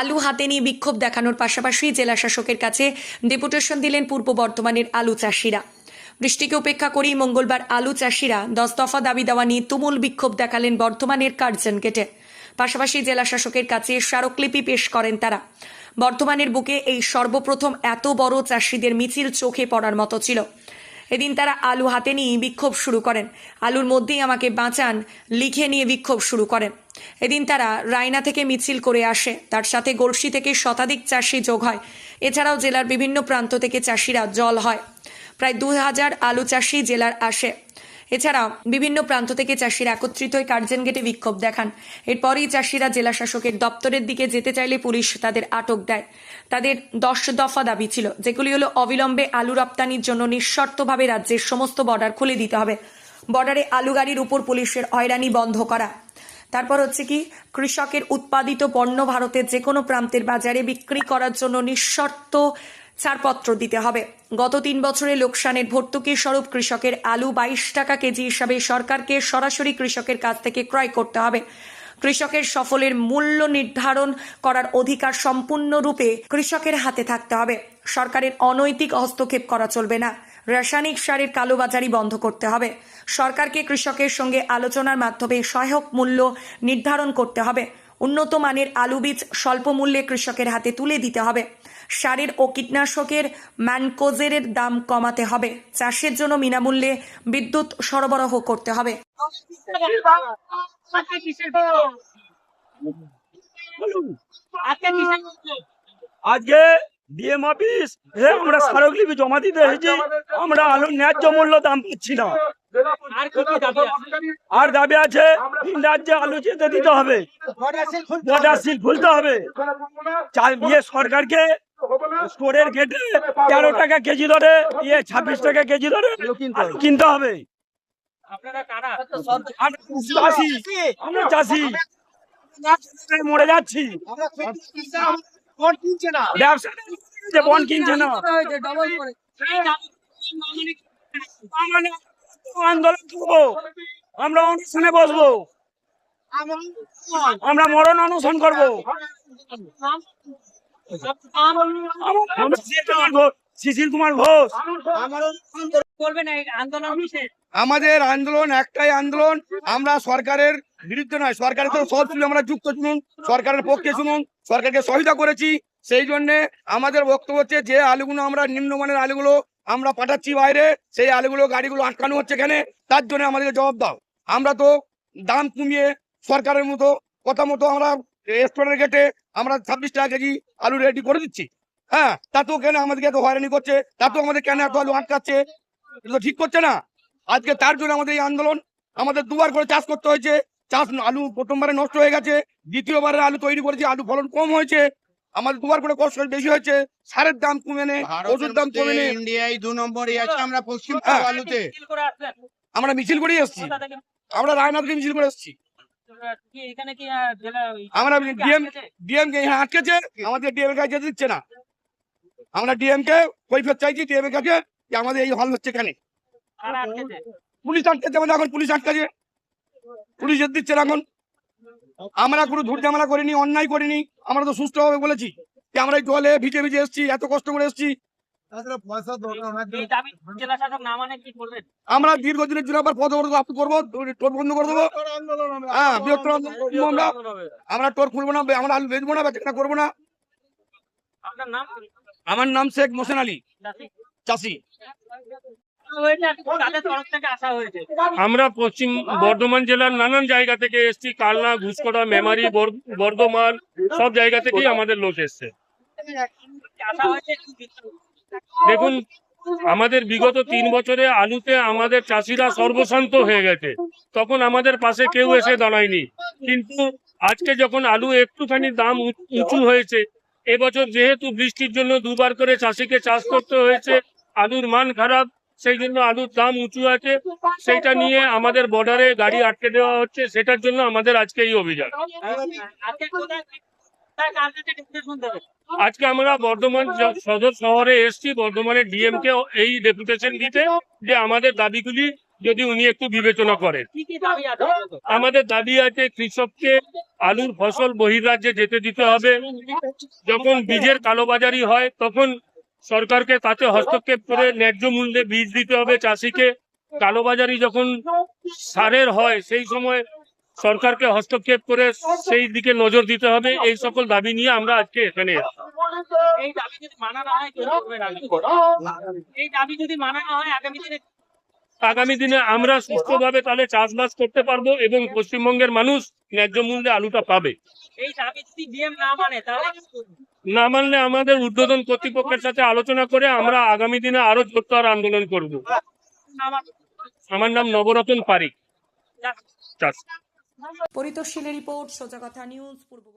আলু হাতে নিয়ে বিক্ষোভ দেখানোর পাশাপাশি জেলা শাসকের কাছে ডেপুটেশন দিলেন পূর্ব বর্ধমানের আলু চাষিরা। বৃষ্টিকে উপেক্ষা করেই মঙ্গলবার আলু চাষিরা দশ দফা দাবি দেওয়া নিয়ে তুমুল বিক্ষোভ দেখালেন বর্ধমানের কার্জন গেটে। পাশাপাশি জেলা শাসকের কাছে স্মারকলিপি পেশ করেন তারা। বর্ধমানের বুকে এই সর্বপ্রথম এত বড় চাষিদের মিছিল চোখে পড়ার মতো ছিল। এদিন তারা আলু হাতে নিয়ে বিক্ষোভ শুরু করেন। আলুর মধ্যেই আমাকে বাঁচান, লিখে নিয়ে বিক্ষোভ শুরু করেন। এদিন তারা রায়না থেকে মিছিল করে আসে। তার সাথে গলসি থেকে শতাধিক চাষি যোগ হয়। এছাড়াও জেলার বিভিন্ন প্রান্ত থেকে চাষিরা জল হয়। প্রায় দু হাজার আলু চাষি জেলার আসে। এছাড়াও বিভিন্ন প্রান্ত থেকে চাষিরা একত্রিত হয়ে কার্জন গেটে বিক্ষোভ দেখান। এরপরই চাষিরা জেলা শাসকের দপ্তরের দিকে যেতে চাইলে পুলিশ তাদের আটক দেয়। তাদের দশ দফা দাবি ছিল, যেগুলি হলো অবিলম্বে আলু রপ্তানির জন্য নিঃশর্তভাবে রাজ্যের সমস্ত বর্ডার খুলে দিতে হবে। বর্ডারে আলু গাড়ির উপর পুলিশের হয়রানি বন্ধ করা। তারপর হচ্ছে কি, কৃষকের উৎপাদিত পণ্য ভারতের যে কোনো প্রান্তের বাজারে বিক্রি করার জন্য নিঃশর্ত ছাড়পত্র দিতে হবে। গত তিন বছরে লোকসানের ভর্তুকি স্বরূপ কৃষকের আলু বাইশ টাকা কেজি হিসাবে সরকারকে সরাসরি কৃষকের কাছ থেকে ক্রয় করতে হবে। কৃষকের সফলের মূল্য নির্ধারণ করার অধিকার সম্পূর্ণরূপে কৃষকের হাতে থাকতে হবে। সরকারের অনৈতিক হস্তক্ষেপ করা চলবে না। রাসায়নিক সারের কালোবাজারি বন্ধ করতে হবে। সরকারকে কৃষকের সঙ্গে আলোচনার মাধ্যমে সহায়ক মূল্য নির্ধারণ করতে হবে। উন্নত মানের আলু বীজ স্বল্প মূল্যে কৃষকের হাতে তুলে দিতে হবে। সারের ও কীটনাশকের ম্যানকোজের দাম কমাতে হবে। চাষের জন্য বিনামূল্যে বিদ্যুৎ সরবরাহ করতে হবে। আজকে ডিএম অফিস আমরা স্মারকলিপি জমা দিতে আমরা আলুর ন্যায্য মূল্য দাম পাচ্ছি না। আর দাবি আছে? রাজ্যে আলু যেতে দিতে হবে। বর্ডার সিল খুলতে হবে। চাল ইয়ে সরকারকে স্টোরের গেটে তেরো টাকা কেজি ধরে ইয়ে ছাব্বিশ টাকা কেজি ধরে কিনতে হবে। আমরা চাষি। মরে যাচ্ছি। ব্যবসা বন কিনছে না। আন্দোলন করব। আমরা অনুষ্ঠানে বসবো। আমরা মরণ করব। শিশির কুমার ঘোষ। আমাদের আন্দোলন একটাই আন্দোলন। আমরা সরকারের বিরুদ্ধে নয়, সরকারের তো সব শুনে আমরা যুক্ত শুনুন, সরকারের পক্ষে শুনুন, সরকারকে সহায়তা করেছি। সেই জন্য আমাদের বক্তব্য হচ্ছে যে আলুগুলো, আমরা নিম্নমানের আলুগুলো আমরা পাঠাচ্ছি বাইরে, সেই আলুগুলো, গাড়িগুলো আটকানো হচ্ছে এখানে, তার জন্য আমাদেরকে জবাব দাও। আমরা তো দাম কমিয়ে সরকারের মতো, কথা মতো আমরা স্টোরের গেটে আমরা ছাব্বিশ টাকা কেজি আলু রেডি করে দিচ্ছি। হ্যাঁ তাতেও কেন আমাদেরকে এত হয়রানি করছে? তাতেও আমাদের কেন এত আলু আটকাচ্ছে? এটা তো ঠিক করছে না। আজকে তার জন্য আমাদের এই আন্দোলন, আমাদের দুবার করে চাষ করতে হয়েছে। চাষ আলু প্রথমবারে নষ্ট হয়ে গেছে দ্বিতীয়বারে আলু তৈরি করেছে, আলু ফলন কম হয়েছে। আমাদের দুবার করে কষ্ট বেশি হয়েছে সারের দাম কমে নেই ওষুধ দাম কমে নেই ইন্ডিয়ায় দু নম্বরে আছে আমরা পশ্চিম হ্যাঁ। আলুতে মিছিল করে আমরা মিছিল এসেছি আমরা রায়নাথকে মিছিল করে এসেছি। কি এখানে কি আহ, জেলা আমরা ডিএম? ডিএম কে এখানে আটকেছে আমাদের ডিএম কাছে যেতে দিচ্ছে না। আমরা ডিএম কে কৈফিয়ত চাইছি ডিএম এর কাছে যে আমাদের এই হল হচ্ছে কেন পুলিশ আটকেছে আমাদের এখন পুলিশ আটকাছে। পুলিশ যেতে দিচ্ছে না এখন। আমরা কোনো ধূর ঝামেলা করিনি অন্যায় করিনি আমরা তো সুস্থভাবে বলেছি যে আমরা এই জলে ভিজে ভিজে এসেছি এত কষ্ট করে এসেছি। মানে আমরা দীর্ঘদিনের জন্য আবার পদ আপ করব টোর বন্ধ করে দেবো। হ্যাঁ বৃহত্তর আমরা। আমরা টোর খুলবো না আমরা আলু বেচবো না বেচা করব না। নাম? আমার নাম শেখ মোসেন আলী চাষি। আমরা পশ্চিম বর্ধমান জেলার নানান জায়গা থেকে এসেছি কালনা ঘুষকড়া মেমারি বর্ধমান সব জায়গা থেকেই আমাদের লোক এসছে? দেখুন আমাদের বিগত তিন বছরে আলুতে আমাদের চাষিরা সর্বশান্ত হয়ে গেছে। তখন আমাদের পাশে কেউ এসে দাঁড়ায়নি। কিন্তু আজকে যখন আলু একটুখানি দাম উঁচু হয়েছে এবছর যেহেতু বৃষ্টির জন্য দুবার করে চাষিকে চাষ করতে হয়েছে আলুর মান খারাপ সেই জন্য আলুর দাম উঁচু আছে। সেটা নিয়ে আমাদের বর্ডারে গাড়ি আটকে দেওয়া হচ্ছে। সেটার জন্য আমাদের আজকে এই অভিযান। আজকে আমরা বর্ধমান সদর শহরে এসেছি। বর্ধমানের ডিএম কে এই ডেপুটেশন দিতে যে আমাদের দাবিগুলি যদি উনি একটু বিবেচনা করেন। আমাদের দাবি আছে কৃষককে আলুর ফসল বহির্রাজ্যে যেতে দিতে হবে। যখন বীজের কালোবাজারি হয়, তখন সরকারকে তাতে হস্তক্ষেপ করে ন্যায্য মূল্যে বীজ দিতে হবে চাষিকে। কালোবাজারি যখন সারের হয় সেই সময় সরকারকে হস্তক্ষেপ করে সেই দিকে নজর দিতে হবে। এই সকল দাবি নিয়ে আমরা আজকে এখানে এই দাবি যদি মানা না হয় আগামী এই দাবি যদি মানা না হয় আগামী দিনে আগামী দিনে আমরা সুস্থভাবে তাহলে চাষবাস করতে পারব এবং পশ্চিমবঙ্গের মানুষ ন্যায্য মূল্যে আলুটা পাবে। এই দাবি যদি ডিএম না মানে তাহলে? না মানলে আমাদের উদ্বোধন কর্তৃপক্ষের সাথে আলোচনা করে আমরা আগামী দিনে আরও জোরদার আন্দোলন করব। আমার নাম নবরতন পারিক। পরিতোষ রিপোর্ট সোজা কথা নিউজ পূর্ব।